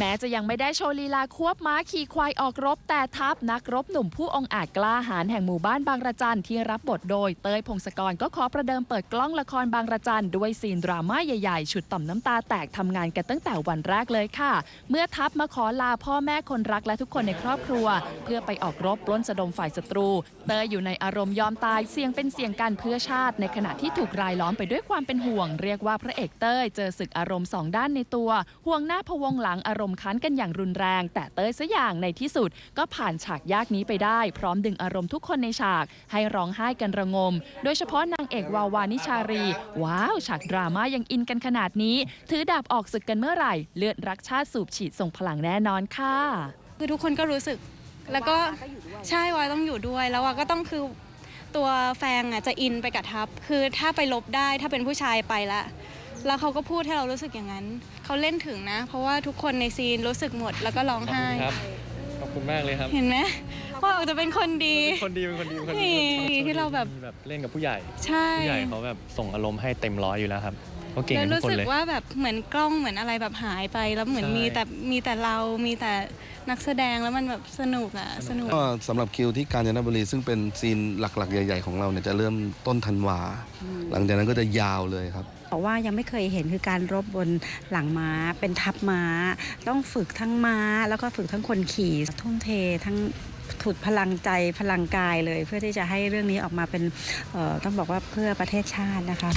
แม้จะยังไม่ได้โชว์ลีลาควบม้าขี่ควายออกรบ แต่ทัพนักรบหนุ่มผู้องอาจกล้าหาญแห่งหมู่บ้านบางระจันที่รับบทโดยเต้ยพงศกรก็ขอประเดิมเปิดกล้องละครบางระจันด้วยซีนดราม่าใหญ่ๆฉุดต่อมน้ำตาแตกทำงานกันตั้งแต่วันแรกเลยค่ะ เมื่อทัพมาขอลาพ่อแม่คนรักและทุกคนในครอบครัว เพื่อไปออกรบปล้นสะดมฝ่ายศัตรู เต้ยอยู่ในอารมณ์ยอมตายเสี่ยงเป็นเสี่ยงกันเพื่อชาติ ในขณะที่ถูกรายล้อมไปด้วยความเป็นห่วง เรียกว่าพระเอกเต้ยเจอศึกอารมณ์สองด้านในตัว ห่วงหน้าพวงหลังอารมณ์ค้านกันอย่างรุนแรง แต่เต้ยซะอย่างในที่สุด ก็ผ่านฉากยากนี้ไปได้ พร้อมดึงอารมณ์ทุกคนในฉาก ให้ร้องไห้กันระงม โดยเฉพาะนางเอกวาวานิชารี ว้าว ฉากดราม่ายังอินกันขนาดนี้ ถือดาบออกศึกกันเมื่อไหร่ เลือดรักชาติสูบฉีดส่งพลังแน่นอนค่ะ คือทุกคนก็รู้สึกแล้วก็ใช่วายต้องอยู่ด้วยแล้ววาก็ต้องคือตัวแฟงอะจะอินไปกับทัพคือถ้าไปลบได้ถ้าเป็นผู้ชายไปละ แล้วเขาก็พูดให้เรารู้สึกอย่างนั้น เขาเล่นถึงนะ เพราะว่าทุกคนในซีนรู้สึกหมดแล้วก็ร้องขอบไห้ คุณครับ ขอบคุณมากเลยครับเห็นไหมว่าจะเป็นคนดี เป็นคนดีเป็นคนดีเป็นคนดีนี่ที่เราแบบ แบบเล่นกับผู้ใหญ่ ใช่ ผู้ใหญ่เขาแบบส่งอารมณ์ให้เต็มร้อยอยู่แล้วครับเขาเก่งแล้วกันทุรู้กคนสึกเลย ว่าแบบเหมือนกล้องเหมือนอะไรแบบหายไป แล้วเหมือนใช่ มีแต่มีแต่เรา มีแต่นักแสดงแล้วมันแบบสนุกอะสนุก ก็สำหรับคิวที่กาญจนบุรีซึ่งเป็นซีนหลักๆ ใหญ่ ๆ ของเราเนี่ยจะเริ่มต้นธันวา หลังจากนั้นก็จะยาวเลยครับ บอกว่ายังไม่เคยเห็นคือการรบบนหลังม้า เป็นทัพม้า ต้องฝึกทั้งม้า แล้วก็ฝึกทั้งคนขี่ทุ่มเททั้งถุดพลังใจพลังกายเลย เพื่อที่จะให้เรื่องนี้ออกมาเป็นต้องบอกว่าเพื่อประเทศชาตินะคะ